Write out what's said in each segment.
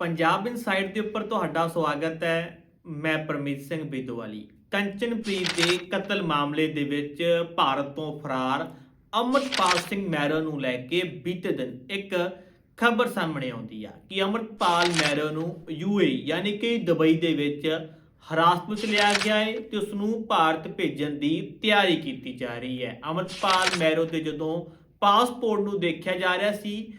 Punjab insight ਦੇ ਉੱਪਰ ਤੁਹਾਡਾ ਸਵਾਗਤ ਹੈ, ਮੈਂ ਪਰਮੀਤ ਸਿੰਘ ਬੇਦੋਵਾਲੀ। ਕੰਚਨਪ੍ਰੀਤ ਦੇ ਕਤਲ ਮਾਮਲੇ ਦੇ ਵਿੱਚ ਭਾਰਤ ਤੋਂ ਫਰਾਰ ਅਮਰਪਾਲ ਸਿੰਘ ਮੈਰੋ ਨੂੰ ਲੈ ਕੇ ਬੀਤੇ ਦਿਨ ਇੱਕ ਖਬਰ ਸਾਹਮਣੇ ਆਉਂਦੀ ਆ ਕਿ ਅਮਰਪਾਲ ਮੈਰੋ ਨੂੰ ਯੂਏ ਯਾਨੀ ਕਿ ਦੁਬਈ ਦੇ ਵਿੱਚ ਹਿਰਾਸਤ ਵਿੱਚ ਲਿਆ ਗਿਆ ਹੈ ਤੇ ਉਸ ਨੂੰ ਭਾਰਤ ਭੇਜਣ ਦੀ ਤਿਆਰੀ ਕੀਤੀ ਜਾ ਰਹੀ ਹੈ। ਅਮਰਪਾਲ ਮੈਰੋ ਦੇ ਜਦੋਂ ਪਾਸਪੋਰਟ ਨੂੰ ਦੇਖਿਆ ਜਾ ਰਿਹਾ ਸੀ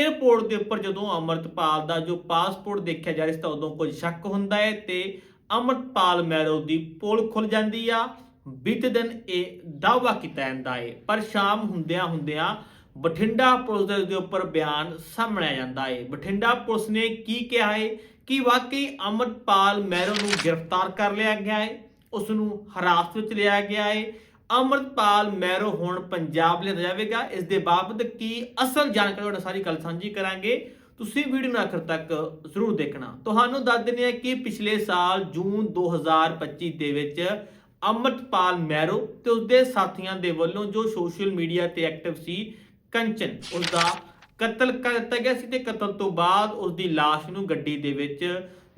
에ਅਰਪੋਰਟ ਦੇ ਉੱਪਰ ਜਦੋਂ ਅਮਰਤਪਾਲ ਦਾ ਜੋ ਪਾਸਪੋਰਟ ਦੇਖਿਆ ਜਾ ਰਿਹਾ ਸੀ ਤਾਂ ਉਦੋਂ ਕੁਝ ਸ਼ੱਕ ਹੁੰਦਾ ਹੈ ਤੇ ਅਮਰਤਪਾਲ ਮੈਰੋ ਦੀ ਪੋਲ ਖੁੱਲ ਜਾਂਦੀ ਆ। ਬੀਤੇ ਦਿਨ ਇਹ ਦਾਅਵਾ ਕੀਤਾ ਜਾਂਦਾ ਹੈ। ਪਰ ਸ਼ਾਮ ਹੁੰਦਿਆਂ ਹੁੰਦਿਆਂ ਬਠਿੰਡਾ ਪੁਲਿਸ ਦੇ- ਉੱਪਰ ਬਿਆਨ ਸਾਹਮਣੇ ਆ ਜਾਂਦਾ ਹੈ। ਬਠਿੰਡਾ ਪੁਲਿਸ ਨੇ ਕੀ ਕਿਹਾ ਹੈ? ਕਿ ਵਾਕਈ ਅਮਰਤਪਾਲ ਮੈਰੋ ਨੂੰ ਗ੍ਰਿਫਤਾਰ ਕਰ ਲਿਆ ਗਿਆ ਹੈ? ਉਸ ਨੂੰ ਹਿਰਾਸਤ ਵਿੱਚ ਲਿਆ ਗਿਆ ਹੈ? ਅਮਰਤਪਾਲ ਮੈਰੋ ਹੁਣ ਪੰਜਾਬ ਲਿਆ ਜਾਵੇਗਾ। ਇਸ ਦੇ ਬਾਬਤ ਕੀ ਅਸਲ ਜਾਣਕਾਰੀ ਤੁਹਾਡੇ ਸਾਰੀ ਗੱਲ ਸਾਂਝੀ ਕਰਾਂਗੇ। ਤੁਸੀਂ ਵੀਡੀਓ ਨੂੰ ਆਖਰ ਤੱਕ ਜ਼ਰੂਰ ਦੇਖਣਾ। ਤੁਹਾਨੂੰ ਦੱਸ ਦਿੰਦੇ ਹਾਂ ਕਿ ਪਿਛਲੇ ਸਾਲ ਜੂਨ 2025 ਦੇ ਵਿੱਚ ਅਮਰਤਪਾਲ ਮੈਰੋ ਤੇ ਉਸਦੇ ਸਾਥੀਆਂ ਦੇ ਵੱਲੋਂ ਜੋ ਸੋਸ਼ਲ ਮੀਡੀਆ ਤੇ ਐਕਟਿਵ ਸੀ ਕੰਚਨ ਉਸ ਦਾ ਕਤਲ ਕਰ ਦਿੱਤਾ ਗਿਆ ਸੀ ਤੇ ਕਤਲ ਤੋਂ ਬਾਅਦ ਉਸ ਦੀ ਲਾਸ਼ ਨੂੰ ਗੱਡੀ ਦੇ ਵਿੱਚ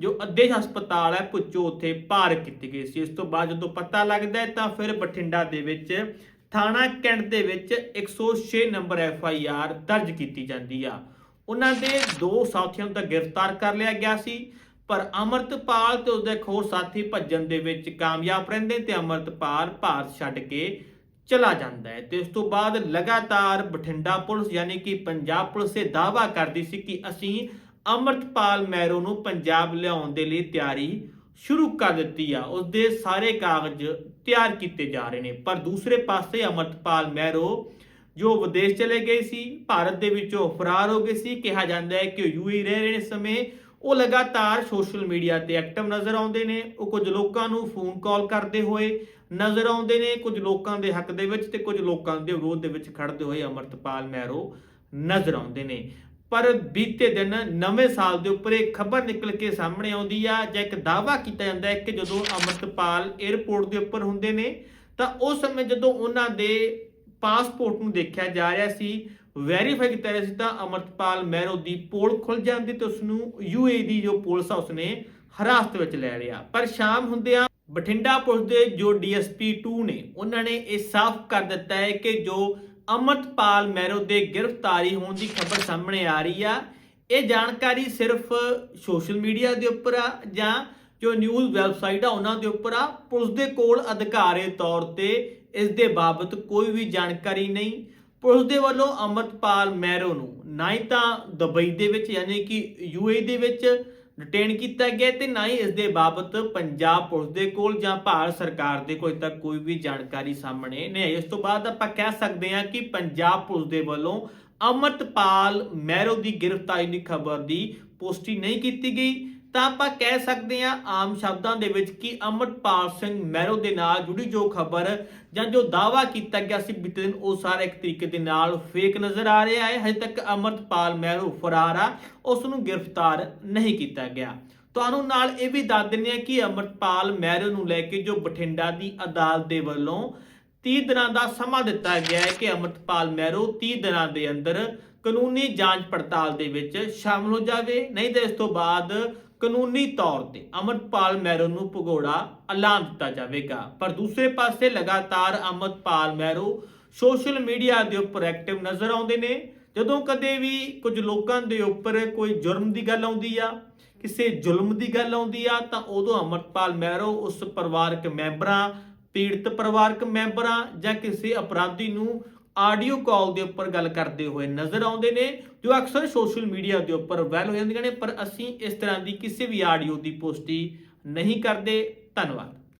ਜੋ ਅੱਧੇ ਹਸਪਤਾਲ ਹੈ, ਪੁੱਛੋ ਉੱਥੇ ਪਾਰ ਕੀਤੇ ਗਏ ਸੀ। ਇਸ ਤੋਂ ਬਾਅਦ ਜਦੋਂ ਪਤਾ ਲੱਗਦਾ ਹੈ, ਤਾਂ ਫਿਰ ਬਠਿੰਡਾ ਦੇ ਵਿੱਚ, ਥਾਣਾ ਕੈਂਟ ਦੇ ਵਿੱਚ 106 ਨੰਬਰ ਐਫ ਆਈ ਆਰ ਦਰਜ ਕੀਤੀ ਜਾਂਦੀ ਆ। ਉਹਨਾਂ ਦੇ ਦੋ ਸਾਥੀਆਂ ਨੂੰ ਤਾਂ ਗ੍ਰਿਫਤਾਰ ਕਰ ਲਿਆ ਗਿਆ ਸੀ, ਪਰ ਅਮਰਤਪਾਲ ਤੇ ਉਸਦੇ ਇੱਕ ਹੋਰ ਸਾਥੀ ਭੱਜਣ ਦੇ ਵਿੱਚ ਕਾਮਯਾਬ ਰਹਿੰਦੇ ਤੇ ਅਮਰਤਪਾਲ ਭਾਰਤ ਛੱਡ ਕੇ ਚਲਾ ਜਾਂਦਾ ਹੈ। ਤੇ ਉਸ ਤੋਂ ਬਾਅਦ ਲਗਾਤਾਰ ਬਠਿੰਡਾ ਪੁਲਿਸ, ਯਾਨੀ ਕਿ ਪੰਜਾਬ ਪੁਲਿਸ, ਇਹ ਦਾਅਵਾ ਕਰਦੀ ਸੀ ਕਿ ਅਸੀਂ ਅਮਰਤਪਾਲ ਮੈਰੋ ਨੂੰ ਪੰਜਾਬ ਲਿਆਉਣ ਦੇ ਲਈ ਤਿਆਰੀ ਸ਼ੁਰੂ ਕਰ ਦਿੱਤੀ ਆ। ਉਸ ਦੇ ਸਾਰੇ ਕਾਗਜ਼ ਤਿਆਰ ਕੀਤੇ ਜਾ ਰਹੇ ਨੇ। ਪਰ ਦੂਸਰੇ ਪਾਸੇ ਅਮਰਤਪਾਲ ਮੈਰੋ ਜੋ ਵਿਦੇਸ਼ ਚਲੇ ਗਏ ਸੀ, ਭਾਰਤ ਦੇ ਵਿੱਚੋਂ ਫਰਾਰ ਹੋ ਗਏ ਸੀ, ਕਿਹਾ ਜਾਂਦਾ ਹੈ ਕਿ ਯੂਏ ਰਹਿ ਰਹੇ ਨੇ ਸਮੇਂ। ਉਹ ਲਗਾਤਾਰ ਸੋਸ਼ਲ ਮੀਡੀਆ ਤੇ ਐਕਟਿਵ ਨਜ਼ਰ ਆਉਂਦੇ ਨੇ। ਉਹ ਕੁਝ ਲੋਕਾਂ ਨੂੰ ਫੋਨ ਕਾਲ ਕਰਦੇ ਹੋਏ ਨਜ਼ਰ ਆਉਂਦੇ ਨੇ। ਕੁਝ ਲੋਕਾਂ ਦੇ ਹੱਕ ਦੇ ਵਿੱਚ ਤੇ ਕੁਝ ਲੋਕਾਂ ਦੇ ਵਿਰੋਧ ਦੇ ਵਿੱਚ ਖੜਦੇ ਹੋਏ ਅਮਰਤਪਾਲ ਮਹਿਰੋ ਨਜ਼ਰ ਆਉਂਦੇ ਨੇ। ਪਰ ਬੀਤੇ ਦਿਨ ਨਵੇਂ ਸਾਲ ਦੇ ਉੱਪਰ ਇੱਕ ਖਬਰ ਨਿਕਲ ਕੇ ਸਾਹਮਣੇ ਆਉਂਦੀ ਆ, ਜਾਂ ਇੱਕ ਦਾਅਵਾ ਕੀਤਾ ਜਾਂਦਾ ਹੈ ਕਿ ਜਦੋਂ ਅਮਰਤਪਾਲ 에ਅਰਪੋਰਟ ਦੇ ਉੱਪਰ ਹੁੰਦੇ ਨੇ, ਤਾਂ ਉਸ ਸਮੇਂ ਜਦੋਂ ਉਹਨਾਂ ਦੇ ਪਾਸਪੋਰਟ ਨੂੰ ਦੇਖਿਆ ਜਾ ਰਿਹਾ ਸੀ ਵੈਰੀਫਾਈ ਕੀਤਾ ਰਿਹਾ ਸੀ, ਤਾਂ ਅਮਰਤਪਾਲ ਮਹਿਰੋ ਦੀ ਪੋਲ ਖੁੱਲ ਜਾਂਦੀ ਤੇ ਉਸ ਨੂੰ ਯੂਏ ਦੀ ਜੋ ਪੁਲਿਸ ਆ ਉਸਨੇ ਹਿਰਾਸਤ ਵਿੱਚ ਲੈ ਲਿਆ। ਪਰ ਸ਼ਾਮ ਹੁੰਦਿਆਂ ਬਠਿੰਡਾ ਪੁਲਿਸ ਦੇ ਜੋ ਡੀਐਸਪੀ 2 ਨੇ, ਉਹਨਾਂ ਨੇ ਇਹ ਸਾਫ਼ ਕਰ ਦਿੱਤਾ ਹੈ ਕਿ ਜੋ ਅਮਰਤਪਾਲ ਮੈਰੋ ਦੇ ਗ੍ਰਿਫਤਾਰੀ ਹੋਣ ਦੀ ਖਬਰ ਸਾਹਮਣੇ ਆ ਰਹੀ ਆ। ਇਹ ਜਾਣਕਾਰੀ ਸਿਰਫ ਸੋਸ਼ਲ ਮੀਡੀਆ ਦੇ ਉੱਪਰ ਆ ਜਾਂ ਜੋ ਨਿਊਜ਼ ਵੈਬਸਾਈਟ ਆ ਉਹਨਾਂ ਦੇ ਉੱਪਰ ਆ? ਪੁਲਿਸ ਦੇ ਕੋਲ ਅਧਿਕਾਰੀ ਤੌਰ ਤੇ ਇਸ ਦੇ ਬਾਬਤ ਕੋਈ ਵੀ ਜਾਣਕਾਰੀ ਨਹੀਂ। ਪੁਲਿਸ ਦੇ ਵੱਲੋਂ ਅਮਰਤਪਾਲ ਮੈਰੋ ਨੂੰ ਨਾ ਹੀ ਤਾਂ ਦੁਬਈ ਦੇ ਵਿੱਚ, ਯਾਨੀ ਕਿ ਯੂਏ ਦੇ ਵਿੱਚ ਡਿਟੇਨ ਕੀਤਾ ਗਿਆ ਤੇ ਨਾ ਹੀ ਇਸ ਦੇ ਬਾਬਤ ਪੰਜਾਬ ਪੁਲਿਸ ਦੇ ਕੋਲ ਜਾਂ ਭਾਰਤ ਸਰਕਾਰ ਦੇ ਕੋਲ ਤੱਕ ਕੋਈ ਵੀ ਜਾਣਕਾਰੀ ਸਾਹਮਣੇ ਨਹੀਂ ਆਈ। ਇਸ ਤੋਂ ਬਾਅਦ ਆਪਾਂ ਕਹਿ ਸਕਦੇ ਹਾਂ ਕਿ ਪੰਜਾਬ ਪੁਲਿਸ ਦੇ ਵੱਲੋਂ ਅਮਰਤਪਾਲ ਮਹਿਰੋ ਦੀ ਗ੍ਰਿਫਤਾਰੀ ਦੀ ਖਬਰ ਦੀ ਪੁਸ਼ਟੀ ਨਹੀਂ ਕੀਤੀ ਗਈ। ਤਾਂ ਆਪਾਂ ਕਹਿ ਸਕਦੇ ਹਾਂ ਆਮ ਸ਼ਬਦਾਂ ਦੇ ਵਿੱਚ ਕਿ ਅਮਰਪਾਲ ਸਿੰਘ ਮਹਿਰੋ ਦੇ ਨਾਲ ਜੁੜੀ ਜੋ ਖਬਰ ਜਾਂ ਜੋ ਦਾਵਾ ਕੀਤਾ ਗਿਆ ਸੀ ਬੀਤੇ ਦਿਨ, ਉਹ ਸਾਰਾ ਇੱਕ ਤਰੀਕੇ ਦੇ ਨਾਲ ਫੇਕ ਨਜ਼ਰ ਆ ਰਿਹਾ ਹੈ। ਹਜੇ ਤੱਕ ਅਮਰਪਾਲ ਮਹਿਰੋ ਫਰਾਰ ਆ, ਉਸ ਨੂੰ ਗ੍ਰਿਫਤਾਰ ਨਹੀਂ ਕੀਤਾ ਗਿਆ। ਤੁਹਾਨੂੰ ਨਾਲ ਇਹ ਵੀ ਦੱਸ ਦਿੰਦੇ ਹਾਂ ਕਿ ਅਮਰਪਾਲ ਮਹਿਰੋ ਨੂੰ ਲੈ ਕੇ ਜੋ ਬਠਿੰਡਾ ਦੀ ਅਦਾਲਤ ਦੇ ਵੱਲੋਂ 30 ਦਿਨਾਂ ਦਾ ਸਮਾਂ ਦਿੱਤਾ ਗਿਆ ਹੈ ਕਿ ਅਮਰਪਾਲ ਮਹਿਰੋ 30 ਦਿਨਾਂ ਦੇ ਅੰਦਰ ਕਾਨੂੰਨੀ ਜਾਂਚ ਪੜਤਾਲ ਦੇ ਵਿੱਚ ਸ਼ਾਮਲ ਹੋ ਜਾਵੇ। ਨਹੀਂ ਤਾਂ ਇਸ ਤੋਂ ਬਾਅਦ ਕਾਨੂੰਨੀ ਤੌਰ ਤੇ ਅਮਰਪਾਲ ਮਹਿਰੋ ਨੂੰ ਭਗੌੜਾ ਐਲਾਨ ਦਿੱਤਾ ਜਾਵੇਗਾ। ਪਰ ਦੂਸਰੇ ਪਾਸੇ ਲਗਾਤਾਰ ਅਮਰਪਾਲ ਮਹਿਰੋ ਸੋਸ਼ਲ ਮੀਡੀਆ ਦੇ ਉੱਪਰ ਐਕਟਿਵ ਨਜ਼ਰ ਆਉਂਦੇ ਨੇ। ਜਦੋਂ ਕਦੇ ਵੀ ਕੁਝ ਲੋਕਾਂ ਦੇ ਉੱਪਰ ਕੋਈ ਜੁਰਮ ਦੀ ਗੱਲ ਆਉਂਦੀ ਆ, ਕਿਸੇ ਜ਼ੁਲਮ ਦੀ ਗੱਲ ਆਉਂਦੀ ਆ, ਤਾਂ ਉਦੋਂ ਅਮਰਪਾਲ ਮਹਿਰੋ ਉਸ ਪਰਿਵਾਰਕ ਮੈਂਬਰਾਂ, ਪੀੜਤ ਪਰਿਵਾਰਕ ਮੈਂਬਰਾਂ ਜਾਂ ਕਿਸੇ ਅਪਰਾਧੀ ਨੂੰ ਆਡੀਓ ਕਾਲ ਦੇ ਉੱਪਰ ਗੱਲ ਕਰਦੇ ਹੋਏ ਨਜ਼ਰ ਆਉਂਦੇ ਨੇ, ਜੋ ਅਕਸਰ ਸੋਸ਼ਲ ਮੀਡੀਆ ਦੇ ਉੱਪਰ ਵਾਇਰਲ ਹੋ ਜਾਂਦੀਆਂ ਨੇ, ਪਰ ਅਸੀਂ ਇਸ ਤਰ੍ਹਾਂ ਦੀ ਕਿਸੇ ਵੀ ਆਡੀਓ ਦੀ ਪੁਸ਼ਟੀ ਨਹੀਂ ਕਰਦੇ। ਧੰਨਵਾਦ।